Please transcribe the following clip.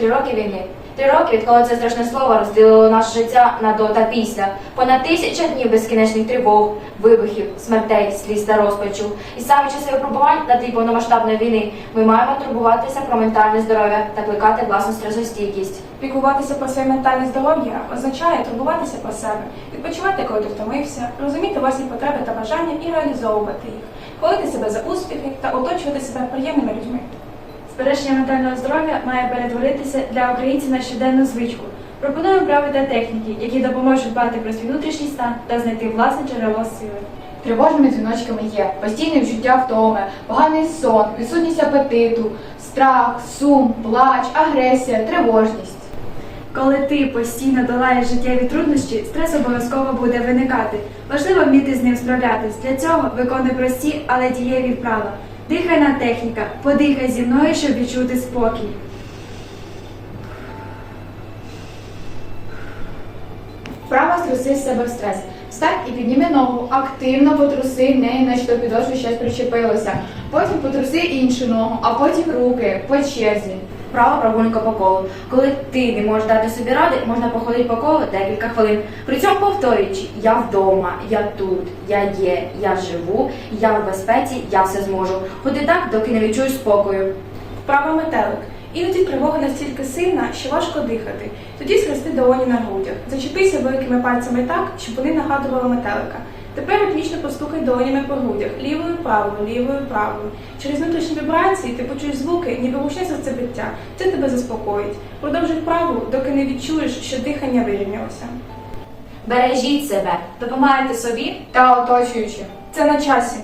Три роки війни. Три роки, відколи це страшне слово розділило наше життя на до та після. Понад тисяча днів безкінечних тривог, вибухів, смертей, сліз та розпачу. І саме часи випробувань на тлі повномасштабної війни ми маємо турбуватися про ментальне здоров'я та плекати власну стресостійкість. Піклуватися про своє ментальне здоров'я означає турбуватися про себе, відпочивати, коли ти втомився, розуміти власні потреби та бажання і реалізовувати їх, хвалити себе за успіхи та оточувати себе приємними людьми. Збереження ментального здоров'я має перетворитися для українців на щоденну звичку. Пропоную вправи та техніки, які допоможуть дбати про свій внутрішній стан та знайти власне джерело сили. Тривожними дзвіночками є постійне відчуття втоми, поганий сон, відсутність апетиту, страх, сум, плач, агресія, тривожність. Коли ти постійно долаєш життєві труднощі, стрес обов'язково буде виникати. Важливо вміти з ним справлятись. Для цього виконуй прості, але дієві вправи. Дихальна техніка. Подихай зі мною, щоб відчути спокій. Вправо струси з себе в стрес. Встань і підніми ногу, активно потруси неї, наче до підошви щось причепилося. Потім потруси іншу ногу, а потім руки по черзі. Права прогулянка по колу. Коли ти не можеш дати собі ради, можна походити по колу декілька хвилин. При цьому повторюючи я вдома, я тут, я є, я живу, я в безпеці, я все зможу. Ходи так, доки не відчуєш спокою. Вправа метелик. Іноді тривога настільки сильна, що важко дихати. Тоді схрести долоні на грудях. Зачепися великими пальцями так, щоб вони нагадували метелика. Тепер ритмічно постукай долонями по грудях, лівою правою, лівою правою. Через внутрішні вібрації ти почуєш звуки, ніби гучне серцебиття. Це тебе заспокоїть. Продовжуй вправу, доки не відчуєш, що дихання вирівнялося. Бережіть себе. Допомагайте собі Та оточуючи. Це на часі.